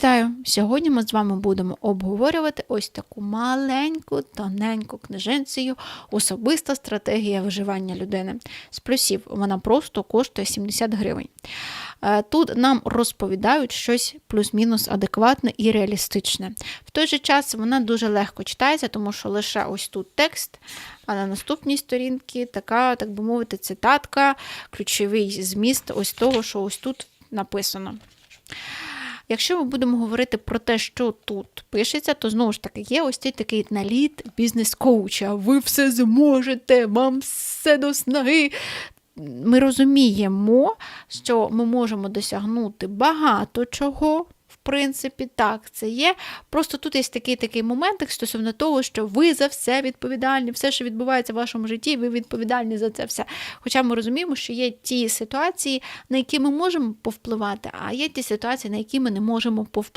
Вітаю! Сьогодні ми з вами будемо обговорювати ось таку маленьку, тоненьку книженцію Особиста стратегія виживання людини. З плюсів вона просто коштує 70 гривень. Е, Тут нам розповідають щось плюс-мінус адекватне і реалістичне. В той же час вона дуже легко читається, тому що лише ось тут текст, а на наступній сторінці така, так би мовити, цитатка, ключовий зміст ось того, що ось тут написано. Якщо ми будемо говорити про те, що тут пишеться, то знову ж таки є ось цей такий наліт бізнес-коуча. Ви все зможете, вам все до снаги. Ми розуміємо, що ми можемо досягнути багато чого. Принципі, так, це є. Просто тут є такий такий момент стосовно того, що ви за все відповідальні, все, що відбувається в вашому житті, ви відповідальні за це все. Хоча ми розуміємо, що є ті ситуації, на які ми можемо повпливати, а є ті ситуації, на які ми не можемо повпливати.